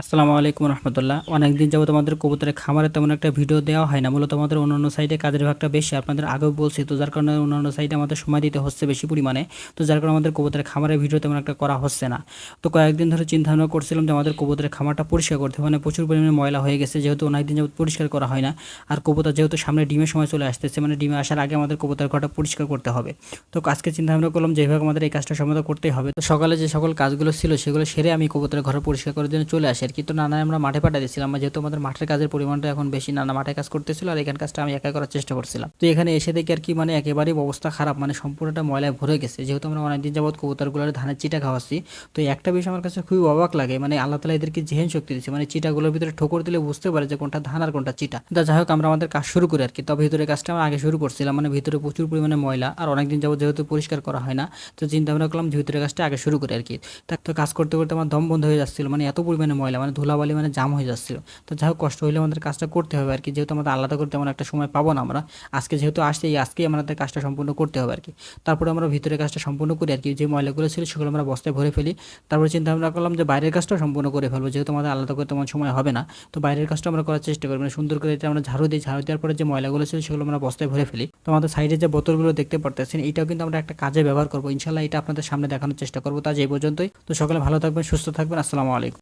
আসসালামু আলাইকুম রহমতুল্লাহ। অনেকদিন যাবত আমাদের কবুতরের খামারে তেমন একটা ভিডিও দেওয়া হয় না। মূলত আমাদের অন্যান্য সাইডে কাজের ভাগটা বেশি, আপনাদের আগেও বলছি, তো যার কারণে অন্যান্য সাইডে আমাদের সময় দিতে হচ্ছে বেশি পরিমাণে, তো যার কারণে আমাদের কবুতরের খামারের ভিডিও তেমন একটা করা হচ্ছে না। তো কয়েকদিন ধরে চিন্তা ভাবনা করছিলাম যে আমাদের কবুতরের খামারটা পরিষ্কার করতে মানে প্রচুর পরিমাণে ময়লা হয়ে গেছে, যেহেতু অনেকদিন যাবত পরিষ্কার করা হয় না। আর কবুতর যেহেতু সামনে ডিমের সময় চলে আসতেছে মানে ডিমে আসার আগে আমাদের কবুতর ঘরটা পরিষ্কার করতে হবে। তো আজকে চিন্তা ভাবনা করলাম যেভাবে আমাদের এই কাজটা সমাধান করতেই হবে। তো সকালে যে সকল কাজগুলো ছিল, সেগুলো সেরে আমি কবুতরের ঘর পরিষ্কার করার জন্য চলে আসি। আর কি তো নানা আমরা মাঠে পাঠিয়ে দিয়েছিলাম যেহেতু আমাদের মাঠের কাজের পরিমাণটা এখন বেশি, নানা মাঠে কাজ করতেছিল আর এখান কাজটা আমি একা করার চেষ্টা করছিলাম। তো এখানে এসে দেখি আর কি মানে একেবারেই অবস্থা খারাপ মানে সম্পূর্ণটা ময়লায় ভরে গেছে। যেহেতু আমরা অনেকদিন যাবত কবুতরগুলোর ধানের চিটা খাওয়াচ্ছি, তো একটা বিষয় আমার কাছে খুবই অবাক লাগে মানে আল্লাহ তালা এদেরকে জেহেন শক্তি দিচ্ছে মানে চিটাগুলোর ভিতরে ঠোকর দিলে বুঝতে পারে যে কোনটা ধান আর কোনটা চিটা। তা যাই হোক, আমরা আমাদের কাজ শুরু করি আর কি। তবে ভিতরে কাজটা আমরা আগে শুরু করছিলাম মানে ভিতরে প্রচুর পরিমাণে ময়লা, আর অনেকদিন যাবত যেহেতু পরিষ্কার করা হয় না, তো চিন্তা ভাবনা করলাম ভিতরে কাজটা আগে শুরু করি আর কি। তো কাজ করতে করতে আমার দম বন্ধ হয়ে যাচ্ছিল মানে এত পরিমাণে ময়লা মানে ধুলাবালি মানে জাম হয়ে যাচ্ছিল। তো যাই হোক, কষ্ট হলে আমাদের কাজটা করতে হবে আর কি। যেহেতু আমাদের আলাদা করতে তেমন একটা সময় পাবো না আমরা, আজকে যেহেতু আসছে, এই আজকেই আমাদের কাজটা সম্পূর্ণ করতে হবে আর কি। তারপরে আমরা ভিতরে কাজটা সম্পূর্ণ করি আর কি। যে ময়লাগুলো ছিল, সেগুলো আমরা বস্তায় ভরে ফেলি। তারপরে চিন্তা ভাবনা করলাম যে বাইরের কাজটাও সম্পূর্ণ করে ফেলব, যেহেতু আমাদের আলাদা করে তেমন সময় হবে না। তো বাইরের কাজটা আমরা করার চেষ্টা করি মানে সুন্দর করে আমরা ঝাড়ু দিই। ঝাড়ু দেওয়ার পরে যে ময়লাগুলো ছিল, সেগুলো আমরা বস্তায় ভরে ফেলি। তো আমাদের সাইডে যে বোতলগুলো দেখতে পারতেছেন, এটাও কিন্তু আমরা একটা কাজে ব্যবহার করব। ইনশাল্লাহ এটা আপনাদের সামনে দেখানোর চেষ্টা করব। তা যে পর্যন্তই। তো সকলে ভালো থাকবেন, সুস্থ থাকবেন। আসসালামু আলাইকুম।